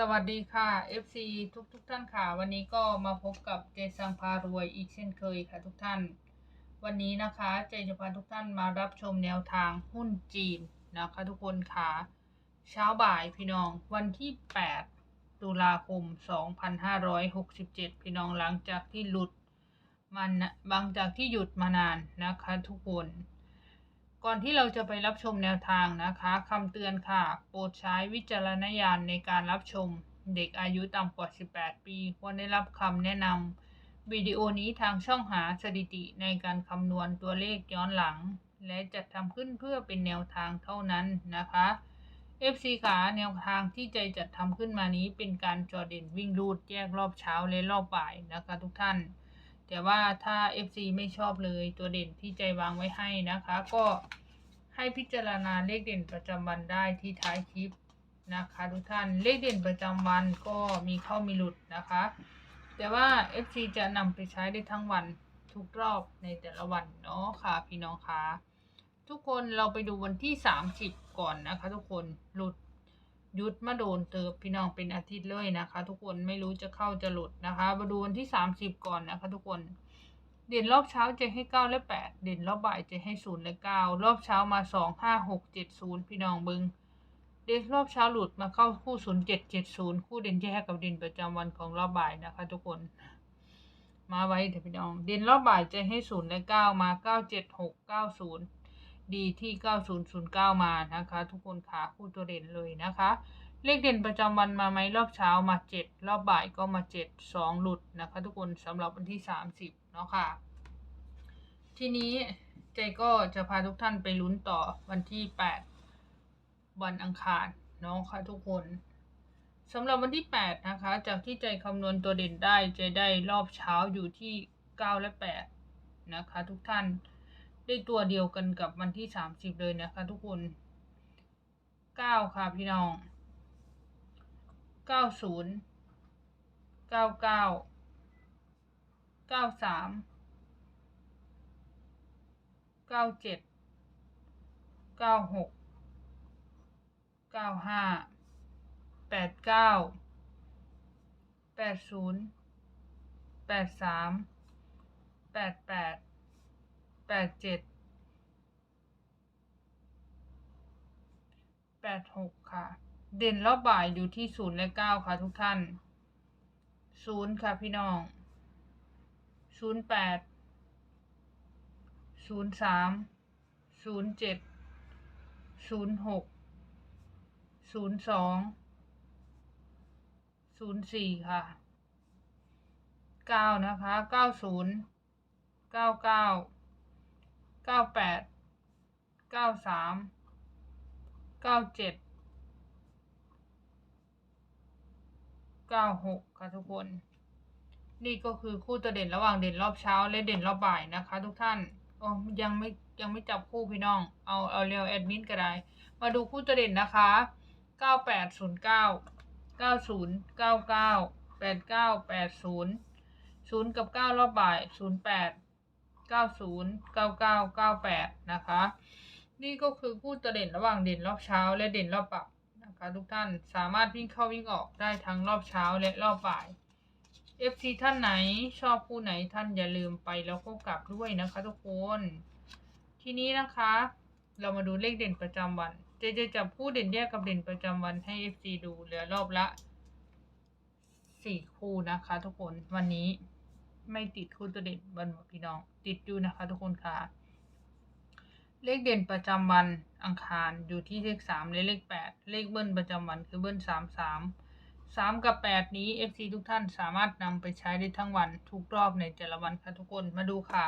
สวัสดีค่ะ FC ทุกทุกๆท่านค่ะ วันนี้ก็มาพบกับเจสังพารวยอีกเช่นเคยค่ะทุกท่าน วันนี้นะคะเจจะพาทุกท่านมารับชมแนวทางหุ้นจีนนะคะทุกคนค่ะเช้าบ่ายพี่น้องวันที่ 8 ตุลาคม 2567 พี่น้องหลังจากที่หลุดมันบางจากที่หยุดมานานนะคะทุกคน ก่อนที่เราจะไปรับชมแนวทางนะคะคำเตือนค่ะ โปรดใช้วิจารณญาณในการรับชม เด็กอายุต่ำกว่า 18 ปีควรได้รับคำแนะนำวิดีโอนี้ทางช่องหาสถิติในการคำนวณตัวเลขย้อนหลัง และจัดทำขึ้นเพื่อเป็นแนวทางเท่านั้นนะคะ FC ขาแนวทางที่ใจจัดทำขึ้นมานี้เป็นการจอเด่นวิ่งรูดแยกรอบเช้าและรอบบ่ายนะคะทุกท่าน แต่ว่าถ้า FC ไม่ชอบเลยตัวเด่นที่ใจวางไว้ให้นะคะ ก็ให้พิจารณาเลขเด่นประจำวันได้ที่ท้ายคลิปนะคะทุกท่านเลขเด่นประจำวันก็มีเข้ามีหลุดนะคะ แต่ว่า FC จะนำไปใช้ได้ทั้งวันทุกรอบในแต่ละวันเนาะค่ะพี่น้องคะทุกคนเราไปดูวันที่ 30 ก่อนนะคะ ทุกคนหลุด ยุดมาโดนเติบพี่น้องเป็นอาทิตย์เลยนะคะ ทุกคนไม่รู้จะเข้าจะหลุดนะคะ มาดูวันที่ 30 ก่อนนะคะ ทุกคน เด่นรอบเช้าจะให้ 9 และ 8 เด่นรอบบ่ายจะให้ 0 และ 9 รอบเช้ามา 2 5 6 7 0 พี่น้องเบิงเด่นรอบเช้าหลุดมาเข้าคู่ 0 7 7 0 คู่เด่นแยกกับเด่นประจำวันของรอบบ่ายนะคะ ทุกคน มาไว้เถอะพี่น้อง เด่นรอบบ่ายจะให้ 0 และ 9 มา 9 7 6 9 0 ดีที่ 9009 มานะคะ ทุกคนขาคู่ตัวเด่นเลยนะคะ เลขเด่นประจำวันมาไหมรอบเช้ามา 7 รอบบ่ายก็มา 7 2 หลุดนะคะ ทุกคนสำหรับวันที่ 30 เนาะค่ะ ทีนี้ใจก็จะพาทุกท่านไปลุ้นต่อวันที่ 8 วันอังคารเนาะค่ะทุกคนสำหรับวันที่ 8 นะคะ จากที่ใจคำนวณตัวเด่นได้ ใจได้รอบเช้าอยู่ที่ 9 และ 8 นะคะ ทุกท่าน ได้ตัวเดียวกันกับวันที่สามสิบเลยนะคะทุกคนเก้าค่ะพี่น้องเก้าศูนย์เก้าเก้าเก้าสามเก้าเจ็ดเก้าหกเก้าห้าแปดเก้าแปดศูนย์แปดสามแปดแปด แปดเจ็ดแปดหกค่ะ เด่นรอบบ่ายอยู่ที่ศูนย์และเก้าค่ะทุกท่านศูนย์ค่ะพี่น้องศูนย์แปดศูนย์สามศูนย์เจ็ดศูนย์หกศูนย์สองศูนย์สี่ค่ะเก้านะคะเก้าศูนย์เก้าเก้า เก้าแปดเก้าสามเก้าเจ็ดเก้าหกค่ะทุกคน นี่ก็คือคู่ตัวเด่นระหว่างเด่นรอบเช้า และเด่นรอบบ่ายนะคะ ทุกท่านโอ้ยังไม่ยังไม่จับคู่พี่น้อง เอาเอาเรียวแอดมินก็ได้ มาดูคู่ตัวเด่นนะคะเก้าแปดศูนย์เก้าเก้าศูนย์เก้าเก้าแปดเก้าแปดศูนย์ศูนย์กับเก้ารอบบ่ายศูนย์แปด เก้าศูนย์เก้าเก้าเก้าแปดนะคะ นี่ก็คือคู่ตัวเด่นระหว่างเด่นรอบเช้า และเด่นรอบบ่ายนะคะทุกท่านสามารถวิ่งเข้าวิ่งออกได้ทั้งรอบเช้าและรอบบ่าย FC ท่านไหนชอบคู่ไหนท่านอย่าลืมไปแล้วก็กลับด้วยนะคะทุกคน ทีนี้นะคะ เรามาดูเลขเด่นประจำวันเจจะจับคู่เด่นแยกกับเด่นประจำวันให้ FC ดูเหลือรอบละสี่คู่นะคะทุกคนวันนี้ ไม่ติดคู่ตัวเด่นวันพี่น้อง ติดอยู่นะคะ ทุกคนค่ะ เลขเด่นประจำวันอังคารอยู่ที่เลขสามและเลขแปดเลขเบิ้ลประจำวันคือเบิ้ลสามสามสามกับแปดนี้ FC ทุกท่านสามารถนำไปใช้ได้ทั้งวันทุกรอบในแต่ละวันค่ะทุกคนมาดูค่ะ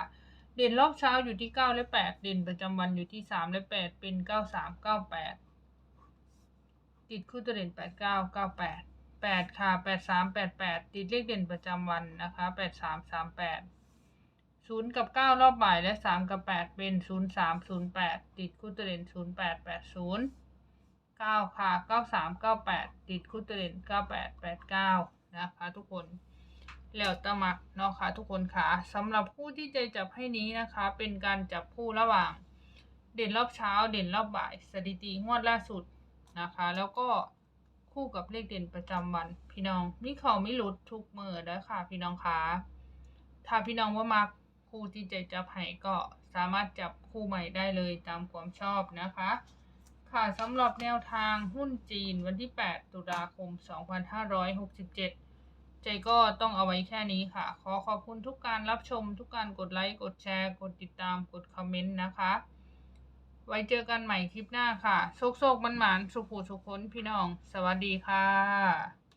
เด่นรอบเช้าอยู่ที่เก้าและแปดเด่นประจำวันอยู่ที่สามและแปดเป็นเก้าสามเก้าแปดติดคู่ตัวเด่นแปดเก้าเก้าแปด แปดค่ะแปดสามแปดแปดติดเลขเด่นประจำวันนะคะแปดสามสามแปดศูนย์กับเก้ารอบบ่ายและสามกับแปดเป็นศูนย์สามศูนย์แปดติดคู่ตัวเด่นศูนย์แปดแปดศูนย์เก้าค่ะเก้าสามเก้าแปดติดคู่ตัวเด่นเก้าแปดแปดเก้านะคะทุกคนแล้วตะมักเนาะค่ะทุกคนค่ะสำหรับคู่ที่ใจจับให้นี้นะคะ เป็นการจับคู่ระหว่าง เด่นรอบเช้า เด่นรอบบ่าย สถิติงวดล่าสุดนะคะ แล้วก็ คู่กับเลขเด่นประจำวัน พี่น้องมีเขาไม่หลุดทุกมือแล้วค่ะ พี่น้องคะถ้าพี่น้องว่ามักคู่ที่ใจจับให้ก็สามารถจับคู่ใหม่ได้เลยตามความชอบนะคะ ค่ะสำหรับแนวทางหุ้นจีนวันที่ 8 ตุลาคม 2567 ใจก็ต้องเอาไว้แค่นี้ค่ะ ขอขอบคุณทุกการรับชม ทุกการกดไลค์ กดแชร์ กดติดตาม กดคอมเมนต์นะคะ ไว้เจอกันใหม่คลิปหน้าค่ะโชคโชคมันหมานสุขูสุขคนพี่น้อง สวัสดีค่ะ